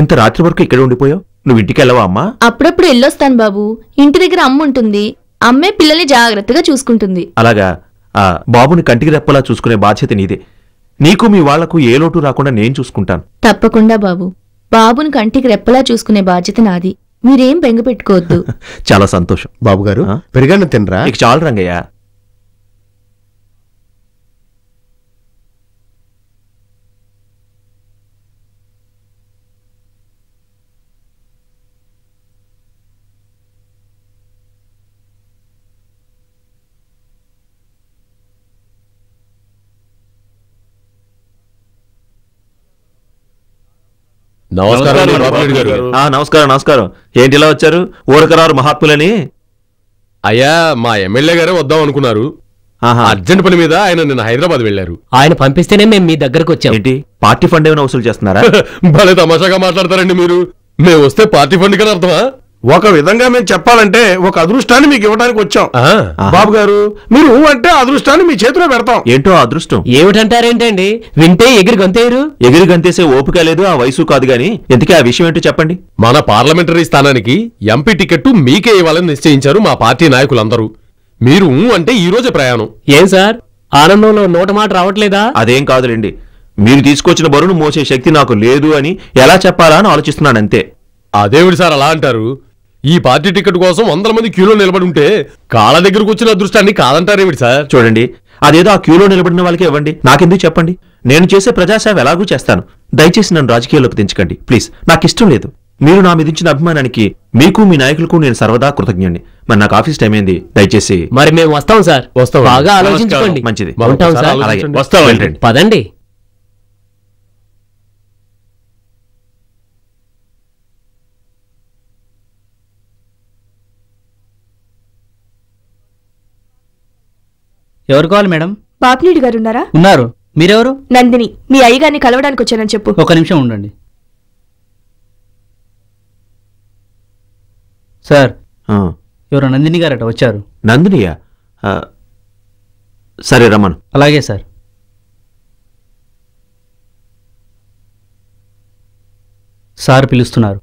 ఇంత రాత్రి వరకు ఇక్కడ ఉండిపోయావు? నువ్వు ఇంటికి వెళ్ళవా అమ్మా? అప్పుడప్పుడు వెళ్ళొస్తాను బాబు. ఇంటి దగ్గర అమ్మ ఉంటుంది. అమ్మే పిల్లల్ని జాగ్రత్తగా చూసుకుంటుంది. అలాగా? ఆ బాబుని కంటికి రెప్పలా చూసుకునే బాధ్యత నీదే. నీకు మీ వాళ్ళకు ఏ లోటు రాకుండా నేను చూసుకుంటాను. తప్పకుండా బాబు. బాబుని కంటికి రెప్పలా చూసుకునే బాధ్యత నాది. మీరేం బెంగ పెట్టుకోవద్దు. చాలా సంతోషం. బాబు గారు ఆ? పెరిగాను తినరా? చాలు రంగయ్య. నమస్కారం నమస్కారం నమస్కారం. ఏంటి ఇలా వచ్చారు? ఊరకరారు మహాత్ములని? అయ్యా మా ఎమ్మెల్యే గారే వద్దాం అనుకున్నారు. ఆహా. అర్జెంట్ పని మీద ఆయన నిన్న హైదరాబాద్ వెళ్ళారు ఆయన పంపిస్తేనే మేము మీ దగ్గరకు వచ్చాం. ఏంటి? పార్టీ ఫండ్ ఏమైనా వసూలు చేస్తున్నారా? భలే తమాషాగా మాట్లాడతారండి మీరు. మేము వస్తే పార్టీ ఫండ్ కదా అర్థమా? ఒక విధంగా మేము చెప్పాలంటే ఒక అదృష్టాన్ని మీకు ఇవ్వడానికి వచ్చాం. ఆ. బాబు గారు మీరు ఊ అంటే ఆ అదృష్టాన్ని మీ చేతిలో పెడతాం. ఏంటో ఆ అదృష్టం? ఏమిటంటారేంటండి? వింటే ఎగిరి గొంతేరు. ఎగిరి గంతేసే ఓపిక లేదు ఆ వయసు కాదు గాని ఎందుకే ఆ విషయం ఏంటో చెప్పండి. మన పార్లమెంటరీ స్థానానికి ఎంపీ టికెట్ మీకే ఇవ్వాలని నిశ్చయించారు మా పార్టీ నాయకులందరూ. మీరు ఊ అంటే ఈ రోజే ప్రయాణం. ఏం సార్? ఆనందంలో నోట మాట రావట్లేదా? అదేం కాదులేండి. మీరు తీసుకొచ్చిన బరువును మోసే శక్తి నాకు లేదు అని ఎలా చెప్పాలా అని ఆలోచిస్తున్నాను అంతే అదేమిటి సార్ అలా అంటారు. ఈ పార్టీ టికెట్ కోసం వందల మంది క్యూలో నిలబడి ఉంటే కాళ్ళ దగ్గరకు వచ్చిన అదృష్టాన్ని కాదంటారేమిటి సార్? చూడండి అదేదో ఆ క్యూలో నిలబడిన వాళ్ళకి ఇవ్వండి. నాకెందుకు చెప్పండి? నేను చేసే ప్రజాసేవ ఎలాగూ చేస్తాను. దయచేసి నన్ను రాజకీయాల్లోకి దించకండి. ప్లీజ్ నాకు ఇష్టం లేదు. మీరు నా మీద ఇచ్చిన అభిమానానికి మీకు మీ నాయకులకు నేను సర్వదా కృతజ్ఞుణ్ణి. మరి నాకు ఆఫీస్ టైం అయింది దయచేసి మరి మేము వస్తాం సార్. వస్తాం. బాగా ఆలోచించుకోండి. మంచిది. సార్. అలాగే. వస్తాం. వెళ్ళండి. పదండి. ఎవరు కావాలి మేడం? బాపినీడు గారు ఉన్నారా? ఉన్నారు. మీరెవరు? నందిని మీ అయ్యగారిని కలవడానికి వచ్చానని చెప్పు. ఒక నిమిషం ఉండండి. సార్ ఆ, ఎవరో నందిని గారట వచ్చారు. నందినియా? ఆ, సరే రమ్మను. అలాగే సార్. సార్ పిలుస్తున్నారు.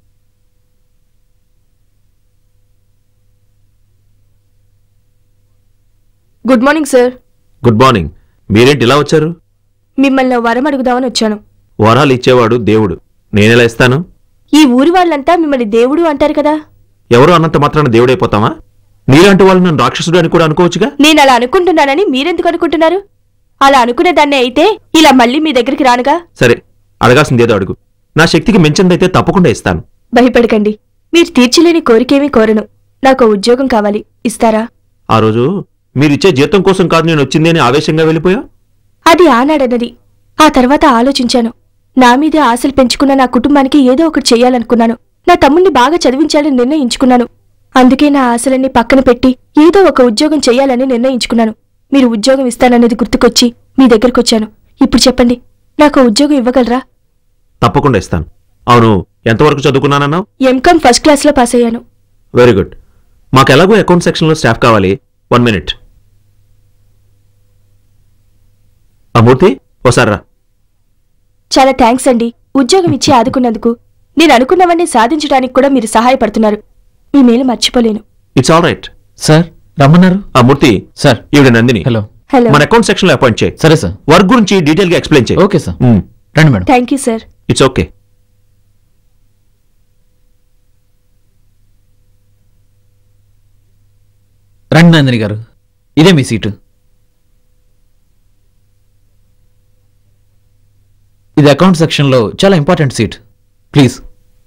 Good morning sir good morning మీరేంటి ఇలా వచ్చారు? మిమ్మల్ని వరం అడుగుదామని వచ్చాను. వరాలు ఇచ్చేవాడు దేవుడు. నేనెలా ఇస్తాను? ఈ ఊరి వాళ్ళంతా మిమ్మల్ని దేవుడు అంటారు కదా. ఎవరు అన్నంత మాత్రాన దేవుడైపోతామా? నీలాంటి వాళ్ళు నన్ను రాక్షసుడు అని కూడా అనుకోవచ్చుగా? నేను అలా అనుకుంటున్నానని మీరెందుకు అనుకుంటున్నారు? అలా అనుకునే దాన్ని అయితే ఇలా మళ్ళీ మీ దగ్గరికి రానుగా? సరే అడగాల్సిందేదో అడుగు. నా శక్తికి మించిందైతే తప్పకుండా ఇస్తాను. భయపడకండి. మీరు తీర్చలేని కోరికేమీ కోరను. నాకు ఉద్యోగం కావాలి. ఇస్తారా? ఆ రోజు మీరిచ్చే జీతం కోసం కాదు నేను వచ్చింది అని ఆవేశంగా వెళ్ళిపోయా? అది ఆనాడన్నది. ఆ తర్వాత ఆలోచించాను. నా మీదే ఆశలు పెంచుకున్న నా కుటుంబానికి ఏదో ఒకటి చెయ్యాలనుకున్నాను నా తమ్ముణ్ణి బాగా చదివించాలని నిర్ణయించుకున్నాను. అందుకే నా ఆశలన్నీ పక్కన పెట్టి ఏదో ఒక ఉద్యోగం చెయ్యాలని నిర్ణయించుకున్నాను. మీరు ఉద్యోగం ఇస్తానన్నది గుర్తుకొచ్చి మీ దగ్గరకొచ్చాను ఇప్పుడు చెప్పండి నాకు ఉద్యోగం ఇవ్వగలరా? తప్పకుండా ఇస్తాను. అవును ఎంతవరకు చదువుకున్నానన్నావు? ఎంకామ్ ఫస్ట్ క్లాస్లో పాస్ అయ్యాను. Very good. మాకు ఎలాగో అకౌంట్ సెక్షన్లో స్టాఫ్ కావాలి. One minute. అమూర్తి ఓసారి రా చాలా థ్యాంక్స్ అండి. ఉద్యోగం ఇచ్చి ఆదుకున్నందుకు. నేను అనుకున్నవన్నీ సాధించడానికి కూడా మీరు సహాయపడుతున్నారు. మీ మేలు మర్చిపోలేను. ఇట్స్ ఆల్ రైట్ సార్ రమ్మన్నారు? ఆ మూర్తి సార్. ఈవిడ నందిని. హలో. హలో. మన అకౌంట్ సెక్షన్లో అపాయింట్ చేయి. సరే సార్. వర్క్ గురించి డీటెయిల్గా ఎక్స్ప్లెయిన్ చేయి. Okay sir. రండి madam. Thank you sir it's okay రండి నందిని గారు. ఇదే మీ సీటు. ఇది అకౌంట్ సెక్షన్లో చాలా important seat please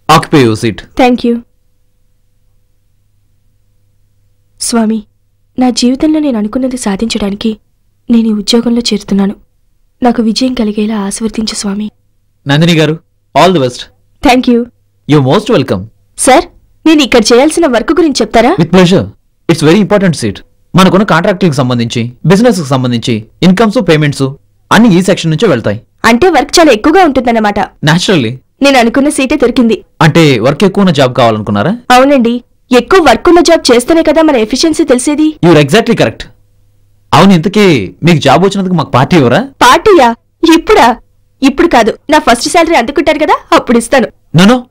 occupy your seat thank you స్వామి నా జీవితంలో నేను అనుకున్నది సాధించడానికి నేను ఈ ఉద్యోగంలో చేరుతున్నాను. నాకు విజయం కలిగేలా ఆశీర్వదించు స్వామి. Nandini garu all the best thank you you most welcome sir నేను ఇక్కడ చేయాల్సిన వర్క్ గురించి చెప్తారా? With pleasure it's very important seat మనకున్న కాంట్రాక్ట్కి సంబంధించి బిజినెస్కి సంబంధించి ఇన్కమ్స్ పేమెంట్స్ అన్ని ఈ సెక్షన్ నుంచే వెళ్తాయి. అంటే వర్క్ చాలా ఎక్కువగా ఉంటుందన్నమాట. న్యాచురల్లీ నేను అనుకున్న సీటే దొరికింది. అంటే వర్క్ ఎక్కువ ఉన్న జాబ్ కావాలనుకున్నారా? అవునండి. ఎక్కువ వర్క్ ఉన్న జాబ్ చేస్తేనే కదా మన ఎఫిషియన్సీ తెలిసేది. యూర్ ఎగ్జాక్ట్లీ కరెక్ట్ అవును ఇంతకీ మీకు జాబ్ వచ్చినందుకు మాకు పార్టీ ఇవ్వరా? పార్టీయా? ఇప్పుడా? ఇప్పుడు కాదు. నా ఫస్ట్ శాలరీ అందుకుంటారు కదా అప్పుడు ఇస్తాను. నో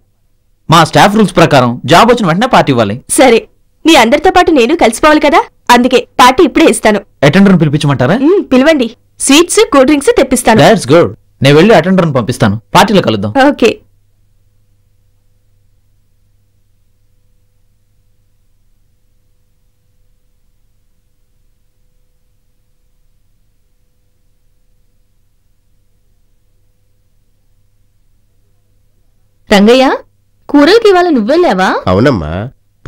మా స్టాఫ్ రూల్స్ ప్రకారం జాబ్ వచ్చిన వెంటనే పార్టీ ఇవ్వాలి. సరే. మీ అందరితో పాటు నేను కలిసిపోవాలి కదా? అందుకే పార్టీ ఇప్పుడే ఇస్తాను. అటెండర్ పిలిపించమంటారా? పిలవండి. స్వీట్స్ కూల్ డ్రింక్స్ తెప్పిస్తాను. దాట్స్ గుడ్ నేను వెళ్ళి అటెండర్ పంపిస్తాను. పార్టీలో కలుద్దాం. ఓకే. రంగయ్య కూరలకి ఇవాళ నువ్వెళ్ళావా? అవునమ్మా.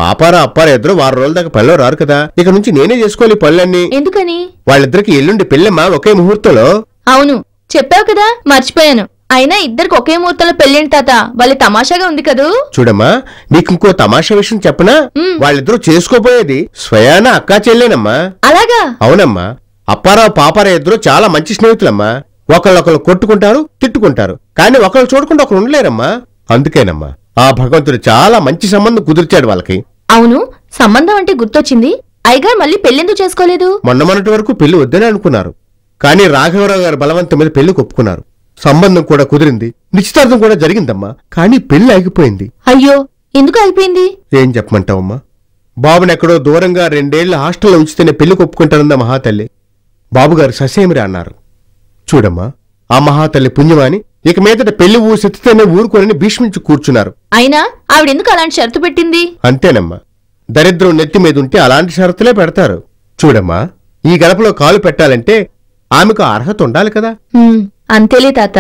పాపారా అప్పారా ఇద్దరు వారం రోజుల దాకా పనిలో రారు కదా. ఇక నుంచి నేనే చేసుకోవాలి పనులన్నీ. ఎందుకని? వాళ్ళిద్దరికి ఎల్లుండి పెళ్ళమ్మా ఒకే ముహూర్తంలో. అవును చెప్పావు కదా మర్చిపోయాను. అయినా ఇద్దరికి ఒకే ముహూర్తంలో పెళ్ళేంటి తాత? వాళ్ళ తమాషాగా ఉంది కదూ? చూడమ్మా నీకు ఇంకో తమాషా విషయం చెప్పనా? వాళ్ళిద్దరూ చేసుకోపోయేది స్వయాన అక్కా చెల్లేనమ్మా? అలాగా? అవునమ్మా అప్పారావు పాపారా ఇద్దరు చాలా మంచి స్నేహితులమ్మా. ఒకళ్ళొకళ్ళు కొట్టుకుంటారు తిట్టుకుంటారు. కానీ ఒకళ్ళు చూడకుండా ఒకరు ఉండలేరమ్మా. అందుకేనమ్మా ఆ భగవంతుడు చాలా మంచి సంబంధం కుదిర్చాడు వాళ్ళకి. అవును సంబంధం అంటే గుర్తొచ్చింది. అయ్యగారు మళ్ళీ పెళ్ళెందుకు చేసుకోలేదు? మొన్న మొన్నటి వరకు పెళ్ళి వద్దని అనుకున్నారు. కానీ రాఘవరావు గారు బలవంతం మీద పెళ్ళి ఒప్పుకున్నారు సంబంధం కూడా కుదిరింది. నిశ్చితార్థం కూడా జరిగిందమ్మా. కానీ పెళ్ళి ఆగిపోయింది. అయ్యో ఎందుకు అయిపోయింది ఏం చెప్పమంటావమ్మా? బాబుని ఎక్కడో దూరంగా రెండేళ్ళ హాస్టల్లో ఉంచితేనే పెళ్ళి ఒప్పుకుంటానందా మహాతల్లి. బాబుగారు ససేమిరా అన్నారు. చూడమ్మా ఆ మహాతల్లి పుణ్యమాని ఇక మీదట పెళ్ళి ఊరు సెత్తితేనే ఊరుకోనని భీష్మించి కూర్చున్నారు. అయినా ఆవిడెందుకు అలాంటి షరతు పెట్టింది? అంతేనమ్మా. దరిద్రం నెత్తి మీద ఉంటే అలాంటి షరతులే పెడతారు. చూడమ్మా ఈ గడపలో కాలు పెట్టాలంటే ఆమెకు అర్హత ఉండాలి కదా. అంతేలే తాత.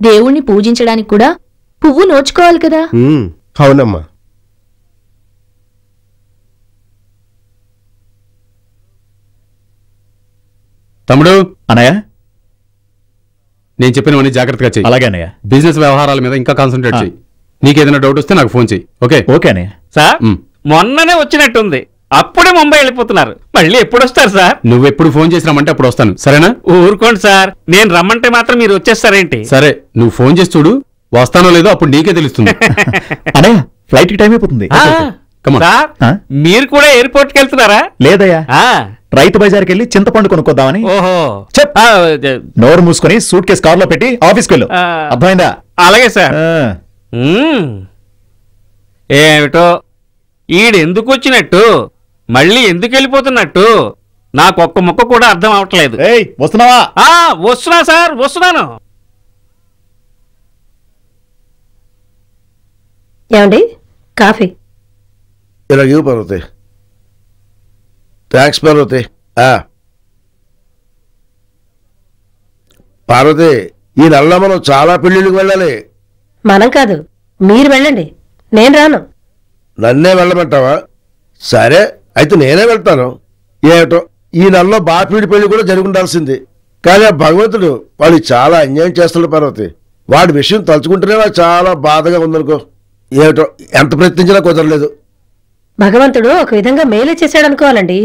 దేవుణ్ణి పూజించడానికి కూడా పువ్వు నోచుకోవాలి కదా. ఉమ్, అవునమ్మా. తమ్ముడు అనయ్య నేను చెప్పినవన్నీ జాగ్రత్తగా చెయ్యి. అలాగే అనయ్య బిజినెస్ వ్యవహారాల మీద ఇంకా కాన్సన్ట్రేట్ ఆ. చెయ్యి. నీకేదైనా డౌట్ వస్తే నాకు ఫోన్ చెయ్యి ఓకే? Okay sir. మొన్ననే వచ్చినట్టుంది. అప్పుడే ముంబై వెళ్ళిపోతున్నారు. మళ్ళీ ఎప్పుడు వస్తారు సార్? నువ్వెప్పుడు ఫోన్ చేసినామంటే అప్పుడు వస్తాను. సరేనా? ఊరుకోండి సార్. నేను రమ్మంటే మాత్రం మీరు వచ్చేస్తారేంటి? సరే నువ్వు ఫోన్ చేసి చూడు. వస్తానో లేదో అప్పుడు నీకే తెలుస్తుంది. అనయ్య ఫ్లైట్కి టైం అయిపోతుంది. ఆ, Come on. సార్ ఆ? మీరు కూడా ఎయిర్పోర్ట్కి వెళ్తున్నారా? లేదయ్యా. ఆ, రైతు బజార్కి వెళ్ళి చింతపండు కొనుక్కోద్దామని. ఓహో. చెప్. నోరు మూసుకొని సూట్ కేసు కార్లో పెట్టి ఆఫీస్కి వెళ్ళు. అర్థమైందా? అలాగే సార్. ఆ. మ్మ్. ఏమిటో? ఈడెందుకు వచ్చినట్టు? మళ్ళీ ఎందుకు వెళ్ళిపోతున్నట్టు? నాకు ఒక్క ముక్క కూడా అర్థం అవట్లేదు. ఏయ్ వస్తున్నావా? ఆ వస్తున్నా సార్ వస్తున్నాను. ఏమండి? కాఫీ. ఇలాగే పార్వతి. థ్యాంక్స్ పార్వతి. పార్వతి ఈ నెలలో మనం చాలా పెళ్ళిళ్ళకి వెళ్ళాలి. మనం కాదు మీరు వెళ్ళండి. నేను రాను. నన్నే వెళ్ళమంటావా? సరే అయితే నేనే వెళ్తాను. ఏమిటో ఈ నెలలో బాపీడి పెళ్ళి కూడా జరిగి ఉండాల్సింది కానీ ఆ భగవంతుడు వాడికి చాలా అన్యాయం చేస్తాడు పార్వతి. వాడి విషయం తలుచుకుంటేనే నాకు చాలా బాధగా ఉందనుకో. ఏమిటో ఎంత ప్రయత్నించినా కుదరలేదు. భగవంతుడు ఒక విధంగా మేలే చేశాడు అనుకోవాలండి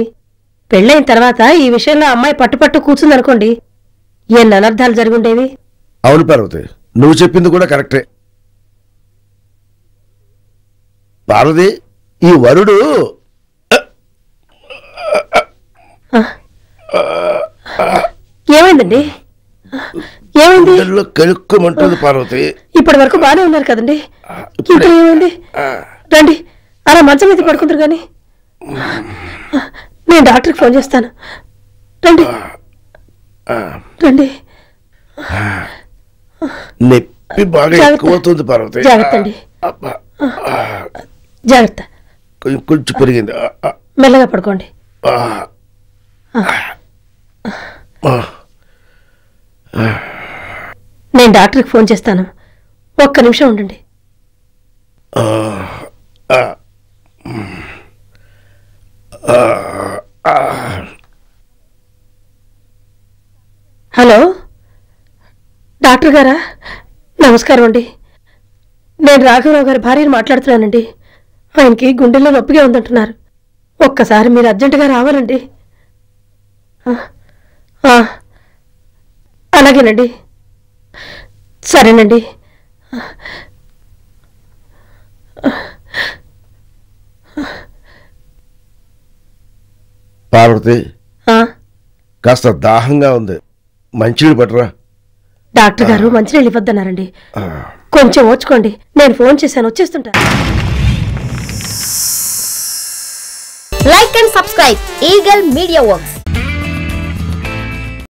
పెళ్ళైన తర్వాత ఈ విషయంలో అమ్మాయి పట్టుపట్టు కూర్చుందనుకోండి ఎన్ని అనర్థాలు జరుగుండేవి? అవును పార్వతి నువ్వు చెప్పింది కూడా కరెక్టే. పార్వతి ఈ వరుడు ఏమైందండి? ఏమైంది? కలుక్కుమంటుంది పార్వతి. ఇప్పటి వరకు బాగానే ఉన్నారు కదండి. ఇప్పుడు. ఏమైంది రండి. అలా మంచం మీద పడుకుంటారు కానీ. నేను డాక్టర్కి ఫోన్ చేస్తాను. రండి. రండి. నొప్పి బాగా జాగ్రత్త. ఎక్కువ అవుతుంది పార్వతి. జాగ్రత్త అండి. జాగ్రత్త. కొంచెం కొంచెం పెరిగింది. మెల్లగా పడుకోండి. నేను డాక్టర్కి ఫోన్ చేస్తాను. ఒక్క నిమిషం ఉండండి. హలో? డాక్టర్ గారా? నమస్కారం అండి. నేను రాఘవరావు గారి భార్యను మాట్లాడుతున్నానండి. ఆయనకి గుండెల్లో నొప్పిగా ఉందంటున్నారు. ఒక్కసారి మీరు అర్జెంటుగా రావాలండి. అలాగేనండి. సరేనండి. పార్వతి. ఆ, కాస్త దాహంగా ఉంది. మంచినీళ్ళు పట్టరా. డాక్టర్ గారు మంచినీళ్ళు ఇవ్వద్దన్నారండి. కొంచెం ఓచుకోండి నేను ఫోన్ చేశాను వచ్చేస్తుంటా. Like and subscribe Eagle Media Works.